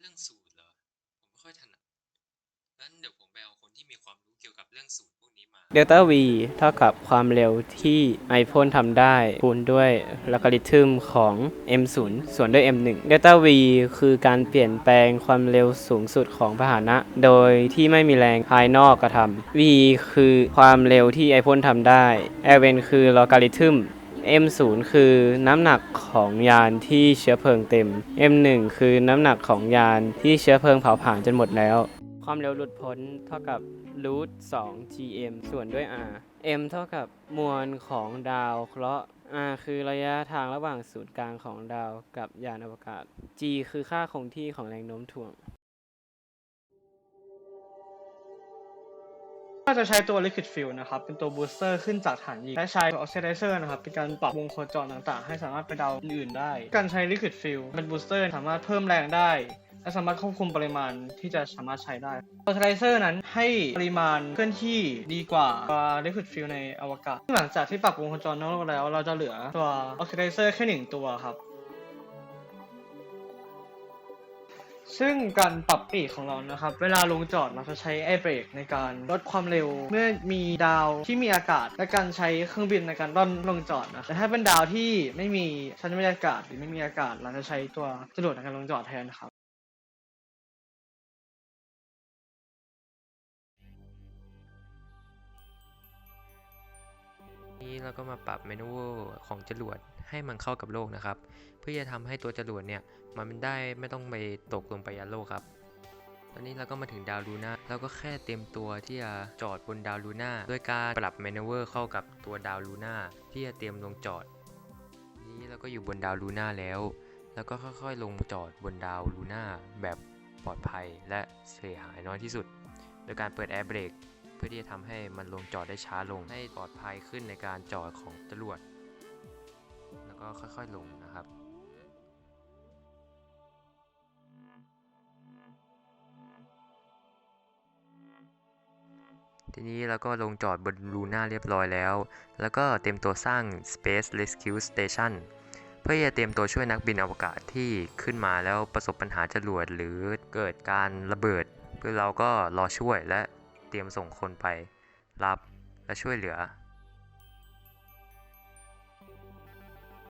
เรื่องสูตรเหรอ ผมไม่ค่อยถนัดงั้นเดี๋ยวผมไปเอาคนที่มีความรู้เกี่ยวกับเรื่องสูตรพวกนี้มา เดลต้า v เท่ากับความเร็วที่ iPhone ทำได้คูณด้วยล o g a r i t h m ของ m0 ส่วนด้วย m1 เดลต้า v คือการเปลี่ยนแปลงความเร็วสูงสุดของพาหนะ โดยที่ไม่มีแรงภายนอกกระทำ v คือความเร็วที่ iPhone ทำได้ ln คือ l o g a r i t h m M0 คือน้ำหนักของยานที่เชื้อเพลิงเต็ม M1 คือน้ำหนักของยานที่เชื้อเพลิงเผาผลาญจนหมดแล้ว ความเร็วหลุดพ้นเท่ากับ root 2 gm ส่วนด้วย r m เท่ากับมวลของดาวเคราะห์ r คือระยะทางระหว่างศูนย์กลางของดาวกับยานอวกาศ g คือค่าคงที่ของแรงโน้มถ่วง ก็จะใช้ตัว Liquid Fuel นะครับ เป็นตัว Booster ขึ้นจากฐานยิง และใช้ Oxidizer นะครับ เป็นการปรับวงโคจรต่างๆ ให้สามารถไปดาวอื่นๆได้ การใช้ Liquid Fuel เป็น Booster สามารถเพิ่มแรงได้ และสามารถควบคุมปริมาณที่จะสามารถใช้ได้ Oxidizer นั้นให้ปริมาณเคลื่อนที่ดีกว่าตัว Liquid Fuel ในอวกาศ หลังจากที่ปรับวงโคจรนอกโลกแล้ว เราจะเหลือตัว Oxidizer แค่หนึ่งตัวครับ ซึ่งการปรับปีกของเรานะครับ เวลาลงจอดเราจะใช้ไอเบรกในการลดความเร็ว เมื่อมีดาวที่มีอากาศ และการใช้เครื่องบินในการร่อนลงจอดนะแต่ถ้าเป็นดาวที่ไม่มีชั้นบรรยากาศหรือไม่มีอากาศ เราจะใช้ตัวจรวดในการลงจอดแทนครับ เราก็มาปรับเมนูของจรวดให้มันเข้ากับโลกนะครับ เพื่อจะทำให้ตัวจรวดเนี่ยมันได้ไม่ต้องไปตกลงไปยันโลกครับตอนนี้เราก็มาถึงดาวลูน่าเราก็แค่เตรียมตัวที่จะจอดบนดาวลูน่าด้วยการปรับเมนูเวอร์เข้ากับตัวดาวลูน่าที่จะเตรียมลงจอด นี้เราก็อยู่บนดาวลูน่าแล้ว แล้วก็ค่อยๆ ลงจอดบนดาวลูน่าแบบปลอดภัยและเสียหายน้อยที่สุด โดยการเปิดแอร์เบรก พื่อที่จะทำให้มันลงจอดได้ช้าลง ให้ปลอดภัยขึ้นในการจอดของจรวด แล้วก็ค่อยๆลงนะครับทีนี้เราก็ลงจอดบนลูน่าเรียบร้อยแล้ว แล้วก็เตรียมตัวสร้าง Space Rescue Station เพื่อจะเตรียมตัวช่วยนักบินอวกาศที่ขึ้นมาแล้วประสบปัญหาจรวดหรือเกิดการระเบิดเพื่อเราก็รอช่วยและ เตรียมส่งคนไป รับและช่วยเหลือ